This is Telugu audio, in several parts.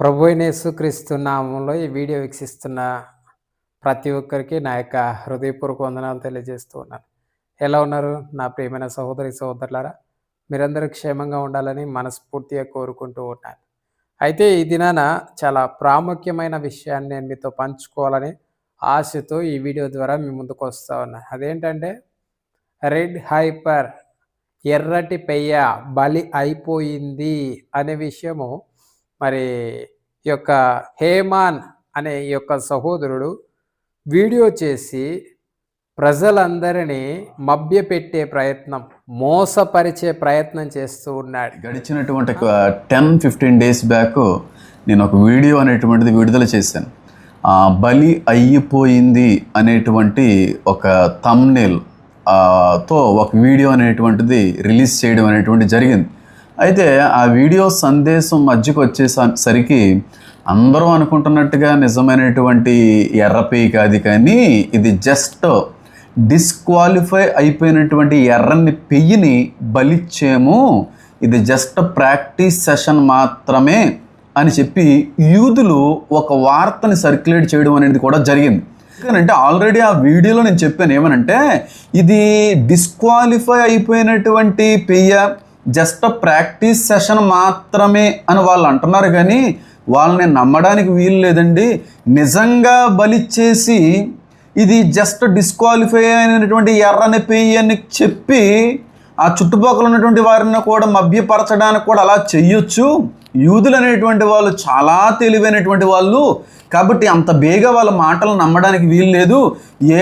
ప్రభు యేసుక్రీస్తు నామంలో ఈ వీడియో వీక్షిస్తున్న ప్రతి ఒక్కరికి నా యొక్క హృదయపూర్వక వందనాలు తెలియజేస్తూ ఉన్నాను. ఎలా ఉన్నారు? నా ప్రియమైన సహోదరి సహోదరులారా మీరందరూ క్షేమంగా ఉండాలని మనస్ఫూర్తిగా కోరుకుంటూ ఉన్నాను. అయితే ఈ దినాన చాలా ప్రాముఖ్యమైన విషయాన్ని నేను మీతో పంచుకోవాలని ఆశతో ఈ వీడియో ద్వారా మీ ముందుకు వస్తూ ఉన్నాను అదేంటంటే రెడ్ హైపర్ ఎర్రటి పెయ్య బలి అయిపోయింది అనే విషయము మరి ఈ యొక్క హేమాన్ అనే ఈ యొక్క సహోదరుడు వీడియో చేసి ప్రజలందరినీ మభ్యపెట్టే ప్రయత్నం మోసపరిచే ప్రయత్నం చేస్తూ ఉన్నాడు. గడిచినటువంటి టెన్ ఫిఫ్టీన్ డేస్ బ్యాక్ నేను ఒక వీడియో అనేటువంటిది విడుదల చేశాను. బలి అయిపోయింది అనేటువంటి ఒక తమ్నేల్తో ఒక వీడియో అనేటువంటిది రిలీజ్ చేయడం అనేటువంటి జరిగింది. అయితే ఆ వీడియో సందేశం మధ్యకు వచ్చేసరికి అందరూ అనుకుంటున్నట్టుగా నిజమైనటువంటి ఎర్రపేయి కాదు కానీ ఇది జస్ట్ డిస్క్వాలిఫై అయిపోయినటువంటి ఎర్రని పెయ్యిని బలిచ్చేము ఇది జస్ట్ ప్రాక్టీస్ సెషన్ మాత్రమే అని చెప్పి యూదులు ఒక వార్తని సర్క్యులేట్ చేయడం అనేది కూడా జరిగింది. ఎందుకంటే ఆల్రెడీ ఆ వీడియోలో నేను చెప్పాను ఏమనంటే ఇది డిస్క్వాలిఫై అయిపోయినటువంటి పెయ్య జస్ట్ ప్రాక్టీస్ సెషన్ మాత్రమే అని వాళ్ళు అంటున్నారు కానీ వాళ్ళని నమ్మడానికి వీలు లేదండి. నిజంగా బలిచ్చేసి ఇది జస్ట్ డిస్క్వాలిఫై అయినటువంటి ఎర్రని పెయ్యి అని చెప్పి ఆ చుట్టుపక్కల ఉన్నటువంటి వారిని కూడా మభ్యపరచడానికి కూడా అలా చెయ్యొచ్చు. యూదులు అనేటువంటి వాళ్ళు చాలా తెలివైనటువంటి వాళ్ళు. కాబట్టి అంత బేగా వాళ్ళ మాటలు నమ్మడానికి వీలు లేదు.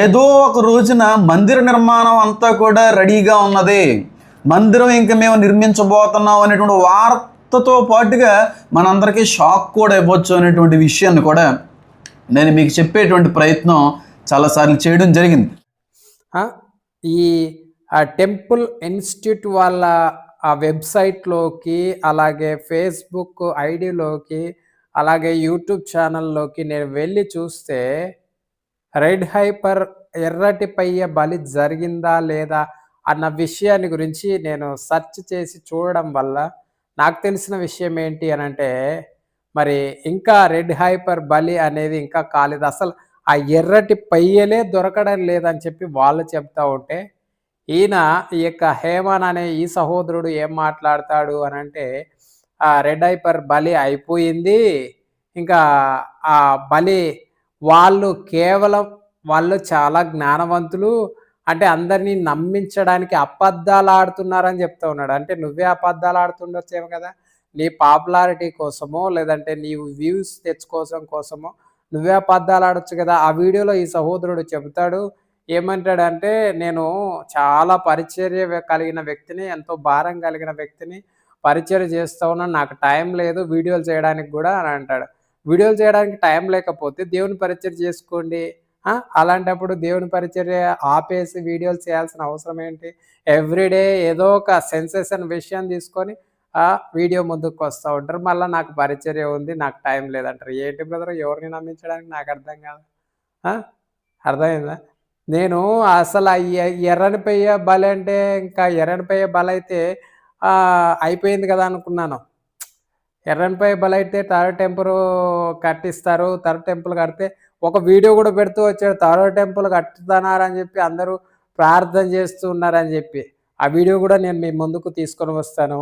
ఏదో ఒక రోజున మందిర నిర్మాణం అంతా కూడా రెడీగా ఉన్నది. మందిరం ఇంకా మేము నిర్మించబోతున్నాం అనేటువంటి వార్తతో పాటుగా మనందరికీ షాక్ కూడా ఇవ్వచ్చు అనేటువంటి విషయాన్ని కూడా నేను మీకు చెప్పేటువంటి ప్రయత్నం చాలాసార్లు చేయడం జరిగింది. ఈ టెంపుల్ ఇన్స్టిట్యూట్ వాళ్ళ ఆ వెబ్సైట్లోకి అలాగే ఫేస్బుక్ ఐడిలోకి అలాగే యూట్యూబ్ ఛానల్లోకి నేను వెళ్ళి చూస్తే రెడ్ హైపర్ ఎర్రటి పయ్య బలి జరిగిందా లేదా అన్న విషయాన్ని గురించి నేను సెర్చ్ చేసి చూడడం వల్ల నాకు తెలిసిన విషయం ఏంటి అని అంటే మరి ఇంకా రెడ్ హైపర్ బలి అనేది ఇంకా కాలేదు. అసలు ఆ ఎర్రటి పయ్యలే దొరకడం లేదని చెప్పి వాళ్ళు చెప్తా ఉంటే ఈయన ఈ యొక్క హేమన్ అనే ఈ సహోదరుడు ఏం మాట్లాడతాడు అని అంటే ఆ రెడ్ హైపర్ బలి అయిపోయింది. ఇంకా ఆ బలి వాళ్ళు కేవలం వాళ్ళు చాలా జ్ఞానవంతులు. అంటే అందరినీ నమ్మించడానికి అబద్ధాలు ఆడుతున్నారని చెప్తా ఉన్నాడు. అంటే నువ్వే అబద్ధాలు ఆడుతుండొచ్చేమో కదా. నీ పాపులారిటీ కోసమో లేదంటే నీ వ్యూస్ తెచ్చుకోసం కోసమో నువ్వే అబద్ధాలు ఆడొచ్చు కదా. ఆ వీడియోలో ఈ సహోదరుడు చెబుతాడు ఏమంటాడంటే నేను చాలా పరిచర్య కలిగిన వ్యక్తిని ఎంతో భారం కలిగిన వ్యక్తిని పరిచర్య చేస్తూ ఉన్నాను. నాకు టైం లేదు వీడియోలు చేయడానికి కూడా అని అంటాడు. వీడియోలు చేయడానికి టైం లేకపోతే దేవుని పరిచయం చేసుకోండి అలాంటప్పుడు దేవుని పరిచర్య ఆపేసి వీడియోలు చేయాల్సిన అవసరం ఏంటి? ఎవ్రీడే ఏదో ఒక సెన్సేషన్ విషయం తీసుకొని వీడియో ముందుకు వస్తూ ఉంటారు. మళ్ళీ నాకు పరిచర్య ఉంది నాకు టైం లేదంటారు. ఏంటి బ్రదర్? ఎవరిని నమ్మించడానికి నాకు అర్థం కాదు. అర్థమైందా? నేను అసలు ఎర్రని పెయ్య బల అంటే ఇంకా ఎర్రని పెయ్య బల అయితే అయిపోయింది కదా అనుకున్నాను. ఎర్రనిపయ్య బల అయితే తర టెంపుల్ కట్టిస్తారు. థర్డ్ టెంపుల్ కడితే ఒక వీడియో కూడా పెడుతూ వచ్చాడు తారో టెంపుల్ కట్టుతున్నారని చెప్పి అందరూ ప్రార్థన చేస్తూ ఉన్నారని చెప్పి. ఆ వీడియో కూడా నేను మీ ముందుకు తీసుకొని వస్తాను.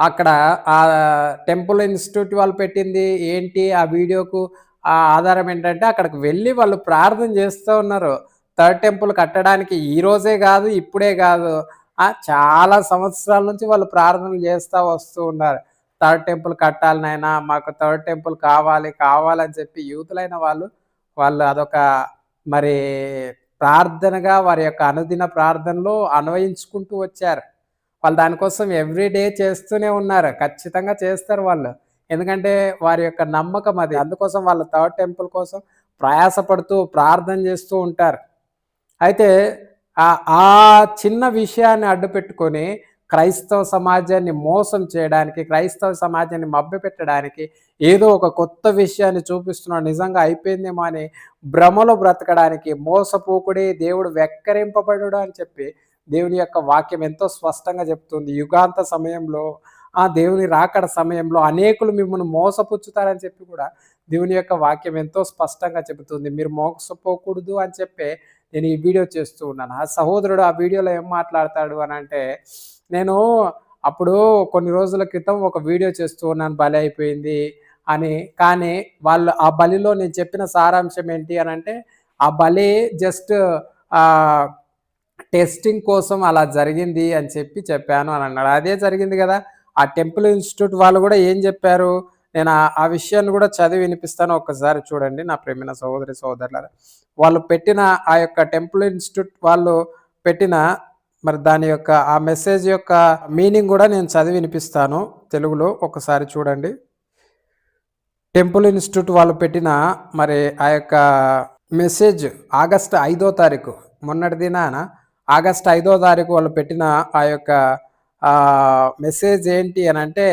అక్కడ ఆ టెంపుల్ ఇన్స్టిట్యూట్ వాళ్ళు పెట్టింది ఏంటి ఆ వీడియోకు ఆ ఆధారం ఏంటంటే అక్కడికి వెళ్ళి వాళ్ళు ప్రార్థన చేస్తూ ఉన్నారు. థర్డ్ టెంపుల్ కట్టడానికి ఈ రోజే కాదు ఇప్పుడే కాదు. చాలా సంవత్సరాల నుంచి వాళ్ళు ప్రార్థనలు చేస్తూ వస్తూ ఉన్నారు. థర్డ్ టెంపుల్ కట్టాలి నాయనా మాకు థర్డ్ టెంపుల్ కావాలి కావాలని చెప్పి యూతులైన వాళ్ళు వాళ్ళు అదొక మరి ప్రార్థనగా వారి యొక్క అనుదిన ప్రార్థనలో అన్వయించుకుంటూ వచ్చారు. వాళ్ళు దానికోసం ఎవ్రీ డే చేస్తూనే ఉన్నారు. ఖచ్చితంగా చేస్తారు వాళ్ళు. ఎందుకంటే వారి యొక్క నమ్మకం అది. అందుకోసం వాళ్ళ థర్డ్ టెంపుల్ కోసం ప్రయాసపడుతూ ప్రార్థన చేస్తూ ఉంటారు. అయితే ఆ- చిన్న విషయాన్ని అడ్డు పెట్టుకొని క్రైస్తవ సమాజాన్ని మోసం చేయడానికి క్రైస్తవ సమాజాన్ని మభ్యపెట్టడానికి ఏదో ఒక కొత్త విషయాన్ని చూపిస్తున్నాడు. నిజంగా అయిపోయిందేమో అని భ్రమలో బ్రతకడానికి మోసపోకుడే దేవుడు వెక్కరింపబడు అని చెప్పి దేవుని యొక్క వాక్యం ఎంతో స్పష్టంగా చెప్తుంది. యుగాంత సమయంలో ఆ దేవుని రాకడ సమయంలో అనేకులు మిమ్మల్ని మోసపుచ్చుతారని చెప్పి కూడా దేవుని యొక్క వాక్యం ఎంతో స్పష్టంగా చెబుతుంది. మీరు మోసపోకూడదు అని చెప్పే నేను ఈ వీడియో చేస్తూ ఉన్నాను. ఆ సహోదరుడు ఆ వీడియోలో ఏం మాట్లాడతాడు అని అంటే నేను అప్పుడు కొన్ని రోజుల క్రితం ఒక వీడియో చేస్తూ ఉన్నాను బలి అయిపోయింది అని. కానీ వాళ్ళు ఆ బలిలో నేను చెప్పిన సారాంశం ఏంటి అని అంటే ఆ బలి జస్ట్ టెస్టింగ్ కోసం అలా జరిగింది అని చెప్పి చెప్పాను అని అన్నాడు. అదే జరిగింది కదా. ఆ టెంపుల్ ఇన్స్టిట్యూట్ వాళ్ళు కూడా ఏం చెప్పారు? నేను ఆ- విషయాన్ని కూడా చదివి వినిపిస్తాను. ఒక్కసారి చూడండి నా ప్రేమైన సహోదరి సహోదరులారా. వాళ్ళు పెట్టిన ఆ యొక్క టెంపుల్ ఇన్స్టిట్యూట్ వాళ్ళు పెట్టిన మరి దాని యొక్క ఆ మెసేజ్ యొక్క మీనింగ్ కూడా నేను చదివి వినిపిస్తాను తెలుగులో. ఒకసారి చూడండి. టెంపుల్ ఇన్స్టిట్యూట్ వాళ్ళు పెట్టిన మరి ఆ యొక్క మెసేజ్ ఆగస్ట్ ఐదో తారీఖు మొన్నటి దినాన ఆగస్ట్ ఐదో తారీఖు వాళ్ళు పెట్టిన ఆ యొక్క మెసేజ్ ఏంటి అని అంటే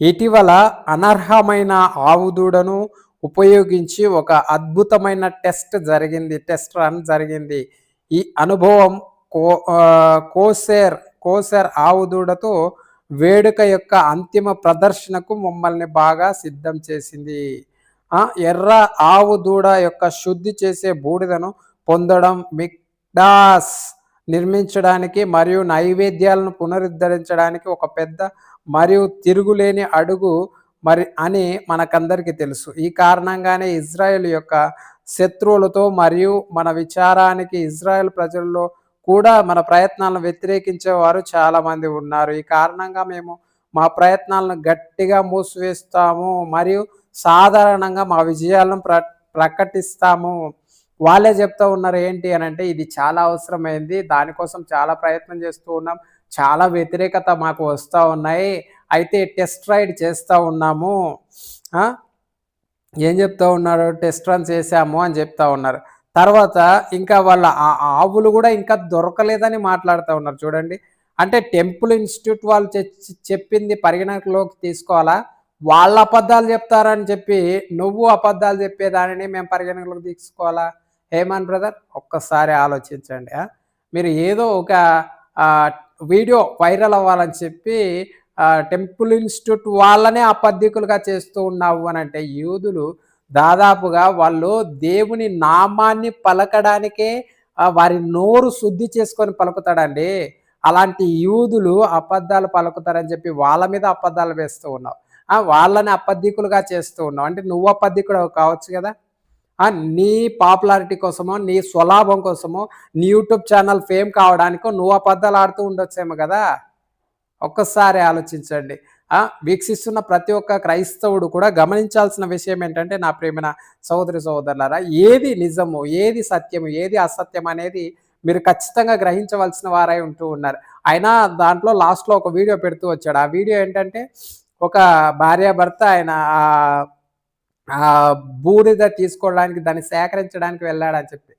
ఇటీవల అనర్హమైన ఆవు దూడను ఉపయోగించి ఒక అద్భుతమైన టెస్ట్ జరిగింది టెస్ట్ రన్ జరిగింది. ఈ అనుభవం కో కోసేర్ కోసేర్ ఆవు దూడతో వేడుక యొక్క అంతిమ ప్రదర్శనకు మమ్మల్ని బాగా సిద్ధం చేసింది. ఎర్ర ఆవు దూడ యొక్క శుద్ధి చేసే బూడిదను పొందడం డాస్ నిర్మించడానికి మరియు నైవేద్యాలను పునరుద్ధరించడానికి ఒక పెద్ద మరియు తిరుగులేని అడుగు మరి అని మనకందరికీ తెలుసు. ఈ కారణంగానే ఇజ్రాయెల్ యొక్క శత్రువులతో మరియు మన విచారానికి ఇజ్రాయెల్ ప్రజల్లో కూడా మన ప్రయత్నాలను వ్యతిరేకించేవారు చాలామంది ఉన్నారు. ఈ కారణంగా మేము మా ప్రయత్నాలను గట్టిగా మూసివేస్తాము మరియు సాధారణంగా మా విజయాలను ప్ర ప్రకటిస్తాము. వాళ్ళే చెప్తా ఉన్నారు ఏంటి అని అంటే ఇది చాలా అవసరమైంది దానికోసం చాలా ప్రయత్నం చేస్తూ ఉన్నాం చాలా వ్యతిరేకత మాకు వస్తూ ఉన్నాయి అయితే టెస్ట్ రైడ్ చేస్తూ ఉన్నాము ఏం చెప్తా ఉన్నారు? టెస్ట్ రన్ చేశాము అని చెప్తా ఉన్నారు. తర్వాత ఇంకా వాళ్ళ ఆ ఆవులు కూడా ఇంకా దొరకలేదని మాట్లాడుతూ ఉన్నారు చూడండి. అంటే టెంపుల్ ఇన్స్టిట్యూట్ వాళ్ళు చెప్పింది పరిగణలోకి తీసుకోవాలా? వాళ్ళ అబద్ధాలు చెప్తారని చెప్పి నువ్వు అబద్ధాలు చెప్పేదానిని మేము పరిగణలోకి తీసుకోవాలా? హేమాన్ బ్రదర్ ఒక్కసారి ఆలోచించండి మీరు ఏదో ఒక వీడియో వైరల్ అవ్వాలని చెప్పి టెంపుల్ ఇన్స్టిట్యూట్ వాళ్ళనే అపద్ధికులుగా చేస్తూ ఉన్నావు అని అంటే యూదులు దాదాపుగా వాళ్ళు దేవుని నామాన్ని పలకడానికే వారి నోరు శుద్ధి చేసుకొని పలుకుతాడండి. అలాంటి యూదులు అబద్ధాలు పలుకుతారని చెప్పి వాళ్ళ మీద అబద్ధాలు వేస్తూ ఉన్నావు. వాళ్ళని అపద్ధికులుగా చేస్తూ ఉన్నావు. అంటే నువ్వు అపద్ధికుడు కావచ్చు కదా. నీ పాపులారిటీ కోసమో నీ స్వలాభం కోసమో నీ యూట్యూబ్ ఛానల్ ఫేమ్ కావడానికో నువ్వు అబద్ధాలు ఆడుతూ ఉండొచ్చేమో కదా? ఒక్కసారి ఆలోచించండి. వీక్షిస్తున్న ప్రతి ఒక్క క్రైస్తవుడు కూడా గమనించాల్సిన విషయం ఏంటంటే నా ప్రేమైన సహోదరి సహోదరులారా ఏది నిజము ఏది సత్యము ఏది అసత్యం అనేది మీరు ఖచ్చితంగా గ్రహించవలసిన వారై ఉంటూ ఉన్నారు. అయినా దాంట్లో లాస్ట్లో ఒక వీడియో పెడుతూ వచ్చాడు. ఆ వీడియో ఏంటంటే ఒక భార్యాభర్త ఆయన బూడిద తీసుకోవడానికి దాన్ని సేకరించడానికి వెళ్ళాడని చెప్పి.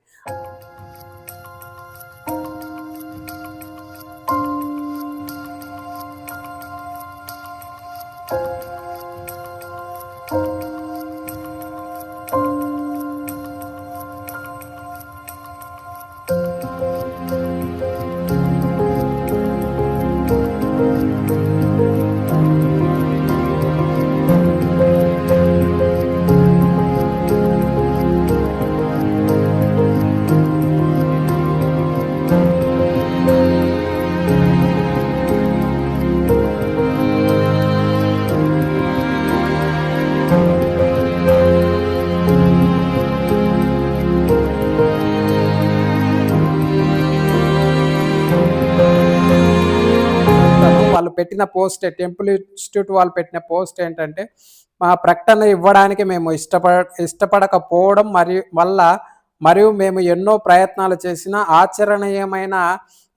పెట్టిన పోస్ట్ టెంపుల్ ఇన్స్టిట్యూట్ వాళ్ళు పెట్టిన పోస్ట్ ఏంటంటే మా ప్రకటన ఇవ్వడానికి మేము ఇష్టపడ ఇష్టపడకపోవడం మరియు వల్ల మరియు మేము ఎన్నో ప్రయత్నాలు చేసిన ఆచరణీయమైన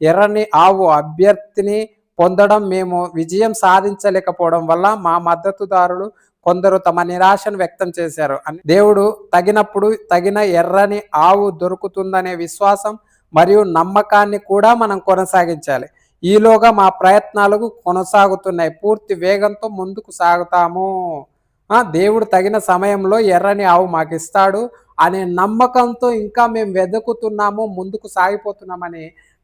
ఎర్రని ఆవు అభ్యర్థిని పొందడం మేము విజయం సాధించలేకపోవడం వల్ల మా మద్దతుదారులు కొందరు తమ నిరాశను వ్యక్తం చేశారు. అని దేవుడు తగినప్పుడు తగిన ఎర్రని ఆవు దొరుకుతుందనే విశ్వాసం మరియు నమ్మకాన్ని కూడా మనం కొనసాగించాలి. ఈలోగా మా ప్రయత్నాలకు కొనసాగుతున్నాయి. పూర్తి వేగంతో ముందుకు సాగుతాము. దేవుడు తగిన సమయంలో ఎర్రని ఆవు మాకు ఇస్తాడు అనే నమ్మకంతో ఇంకా మేము వెతుకుతున్నాము ముందుకు సాగిపోతున్నామని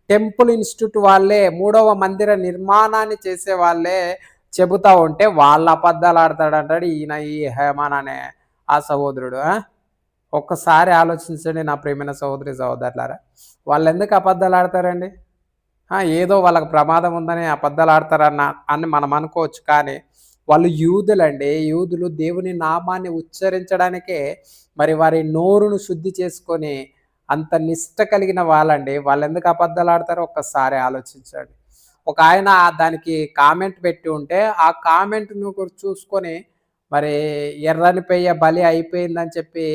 టెంపుల్ ఇన్స్టిట్యూట్ వాళ్ళే మూడవ మందిర నిర్మాణాన్ని చేసే వాళ్ళే చెబుతా ఉంటే వాళ్ళ అబద్ధాలు ఆడతాడంటాడు ఈయన ఈ హేమాన్ అనే ఆ సహోదరుడు. ఒక్కసారి ఆలోచించండి నా ప్రేమైన సహోదరి సహోదరులారా. వాళ్ళు ఎందుకు అబద్ధాలు ఆడతారండి? ఏదో వాళ్ళకి ప్రమాదం ఉందని అబద్ధాలు ఆడతారన్న అని మనం అనుకోవచ్చు. కానీ వాళ్ళు యూదులండి. యూదులు దేవుని నామాన్ని ఉచ్చరించడానికే మరి వారి నోరును శుద్ధి చేసుకొని అంత నిష్ట కలిగిన వాళ్ళండి. వాళ్ళు ఎందుకు అబద్ధాలు ఆడతారో ఒక్కసారి ఆలోచించండి. ఒక ఆయన దానికి కామెంట్ పెట్టి ఉంటే ఆ కామెంట్ను చూసుకొని మరి ఎర్రని పెయ్య బలి అయిపోయిందని చెప్పి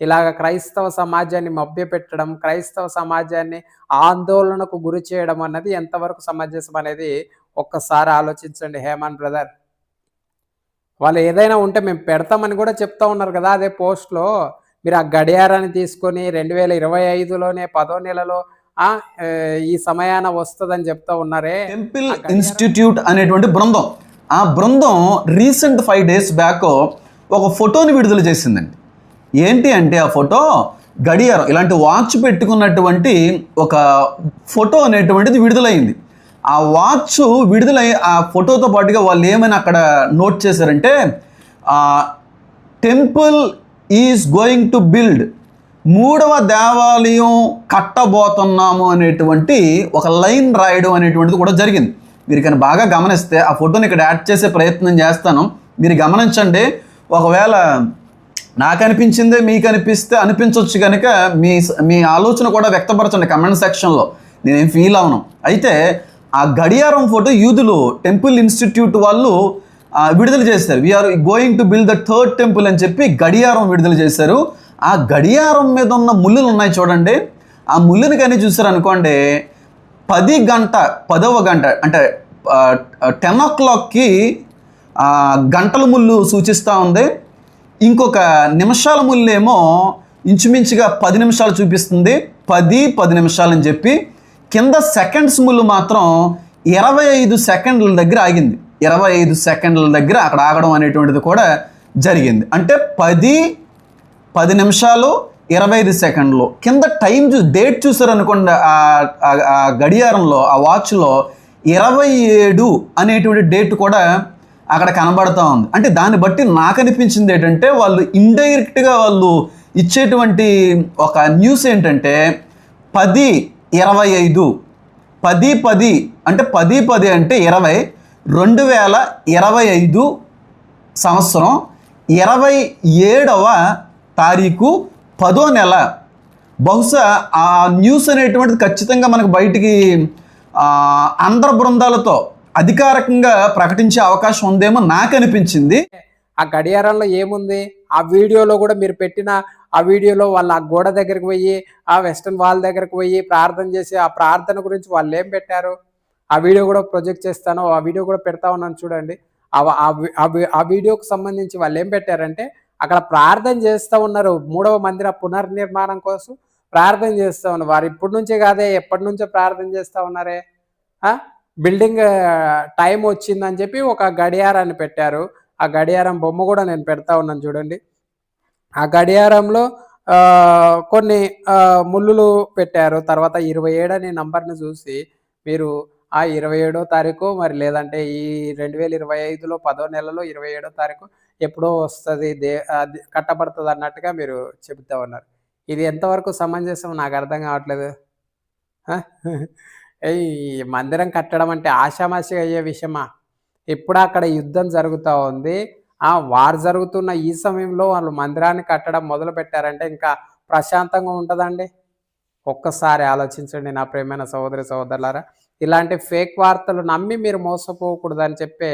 ఇలాగ క్రైస్తవ సమాజాన్ని మభ్యపెట్టడం క్రైస్తవ సమాజాన్ని ఆందోళనకు గురి చేయడం అన్నది ఎంతవరకు సమంజసం అనేది ఒక్కసారి ఆలోచించండి హేమంత్ బ్రదర్. వాళ్ళు ఏదైనా ఉంటే మేము పెడతామని కూడా చెప్తా ఉన్నారు కదా అదే పోస్ట్లో. మీరు ఆ గడియారాన్ని తీసుకొని రెండు వేల ఇరవై ఐదులోనే పదో నెలలో ఈ సమయాన వస్తుందని చెప్తా ఉన్నారే. టెంపుల్ ఇన్స్టిట్యూట్ అనేటువంటి బృందం. ఆ బృందం రీసెంట్ ఫైవ్ డేస్ బ్యాక్ ఒక ఫోటోని విడుదల చేసిందండి. ఏంటి అంటే ఆ ఫోటో? గడియారం. ఇలాంటి వాచ్ పెట్టుకున్నటువంటి ఒక ఫోటో అనేటువంటిది విడుదలైంది. ఆ వాచ్ విడుదలై ఆ ఫోటోతో పాటుగా వాళ్ళు ఏమైనా అక్కడ నోట్ చేశారంటే temple is going to build. మూడవ దేవాలయం కట్టబోతున్నాము అనేటువంటి ఒక లైన్ రాయడం అనేటువంటిది కూడా జరిగింది. మీరు కానీ బాగా గమనిస్తే ఆ ఫోటోని ఇక్కడ యాడ్ చేసే ప్రయత్నం చేస్తాను. మీరు గమనించండి. ఒకవేళ నాకు అనిపించిందే మీకు అనిపిస్తే అనిపించవచ్చు కనుక మీ మీ ఆలోచన కూడా వ్యక్తపరచండి కమెంట్ సెక్షన్లో. నేనేం ఫీల్ అవను. అయితే ఆ గడియారం ఫోటో యూదులు టెంపుల్ ఇన్స్టిట్యూట్ వాళ్ళు విడుదల చేశారు. We are going to build the third temple అని చెప్పి గడియారం విడుదల చేశారు. ఆ గడియారం మీద ఉన్న ముళ్ళులు ఉన్నాయి చూడండి. ఆ ముళ్ళుని కానీ చూసారు అనుకోండి. పది గంట పదవ గంట అంటే టెన్ ఓ క్లాక్కి గంటల ముళ్ళు సూచిస్తూ ఉంది. ఇంకొక నిమిషాల ముళ్ళేమో ఇంచుమించుగా పది నిమిషాలు చూపిస్తుంది. పది పది నిమిషాలు అని చెప్పి కింద సెకండ్స్ ముళ్ళు మాత్రం ఇరవై ఐదు సెకండ్ల దగ్గర ఆగింది. ఇరవై ఐదు సెకండ్ల దగ్గర అక్కడ ఆగడం అనేటువంటిది కూడా జరిగింది. అంటే పది పది నిమిషాలు ఇరవై ఐదు సెకండ్లు. కింద టైం చూ డేట్ చూసారనుకోండి ఆ గడియారంలో ఆ వాచ్లో ఇరవై ఏడు అనేటువంటి డేట్ కూడా అక్కడ కనబడతా ఉంది. అంటే దాన్ని బట్టి నాకు అనిపించింది ఏంటంటే వాళ్ళు ఇండైరెక్ట్గా వాళ్ళు ఇచ్చేటువంటి ఒక న్యూస్ ఏంటంటే పది ఇరవై ఐదు పది పది అంటే పది పది అంటే ఇరవై రెండు వేల ఇరవై ఐదు సంవత్సరం ఇరవై ఏడవ తారీఖు పదో నెల. బహుశా ఆ న్యూస్ అనేటువంటిది ఖచ్చితంగా మనకు బయటికి అందర బృందాలతో అధికారికంగా ప్రకటించే అవకాశం ఉందేమో నాకు అనిపించింది. ఆ గడియారంలో ఏముంది? ఆ వీడియోలో కూడా మీరు పెట్టిన ఆ వీడియోలో వాళ్ళ ఆ గోడ దగ్గరికి పోయి ఆ వెస్టర్న్ వాల్ దగ్గరికి పోయి ప్రార్థన చేసి ఆ ప్రార్థన గురించి వాళ్ళు ఏం పెట్టారు? ఆ వీడియో కూడా ప్రొజెక్ట్ చేస్తాను ఆ వీడియో కూడా పెడతా ఉన్నాను చూడండి. ఆ- వీడియోకు ఆ వీడియోకి సంబంధించి వాళ్ళు ఏం పెట్టారంటే అక్కడ ప్రార్థన చేస్తూ ఉన్నారు మూడవ మందిర పునర్నిర్మాణం కోసం. ప్రార్థన చేస్తూ ఉన్నారు. వారు ఇప్పటి నుంచే కాదే ఎప్పటి నుంచో ప్రార్థన చేస్తూ ఉన్నారే? బిల్డింగ్ టైం వచ్చిందని చెప్పి ఒక గడియారాన్ని పెట్టారు. ఆ గడియారం బొమ్మ కూడా నేను పెడతా ఉన్నాను చూడండి. ఆ గడియారంలో కొన్ని ముళ్ళులు పెట్టారు. తర్వాత ఇరవై ఏడు అనే నంబర్ని చూసి మీరు ఆ ఇరవై ఏడో తారీఖు మరి లేదంటే ఈ రెండు వేల ఇరవై ఐదులో పదో నెలలో ఇరవై ఏడో తారీఖు ఎప్పుడో వస్తుంది దే అది కట్టబడుతుంది అన్నట్టుగా మీరు చెబుతా ఉన్నారు. ఇది ఎంతవరకు సమంజసం? నాకు అర్థం కావట్లేదు. ఈ మందిరం కట్టడం అంటే ఆషామాషిగా అయ్యే విషయమా? ఇప్పుడు అక్కడ యుద్ధం జరుగుతూ ఉంది? ఆ వార్ జరుగుతున్న ఈ సమయంలో వాళ్ళు మందిరాన్ని కట్టడం మొదలు పెట్టారంటే ఇంకా ప్రశాంతంగా ఉంటుందండి. ఒక్కసారి ఆలోచించండి నా ప్రేమైన సహోదరి సహోదరులారా. ఇలాంటి ఫేక్ వార్తలు నమ్మి మీరు మోసపోకూడదని చెప్పే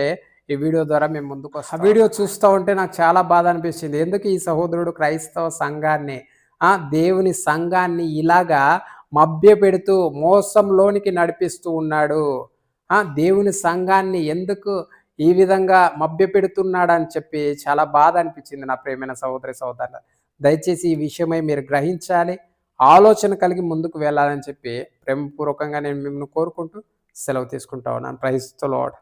ఈ వీడియో ద్వారా మేము ముందుకు వస్తాం. ఆ వీడియో చూస్తూ ఉంటే నాకు చాలా బాధ అనిపించింది ఎందుకు ఈ సహోదరుడు క్రైస్తవ సంఘాన్ని ఆ దేవుని సంఘాన్ని ఇలాగా మభ్యపెడుతూ మోసంలోనికి నడిపిస్తూ ఉన్నాడు. దేవుని సంఘాన్ని ఎందుకు ఈ విధంగా మభ్య అని చెప్పి చాలా బాధ అనిపించింది నా ప్రేమైన సహోదరి సహోదరుల. దయచేసి ఈ విషయమై మీరు గ్రహించాలి ఆలోచన కలిగి ముందుకు వెళ్ళాలని చెప్పి ప్రేమపూర్వకంగా నేను మిమ్మల్ని కోరుకుంటూ సెలవు తీసుకుంటా ఉన్నాను. Praise lord.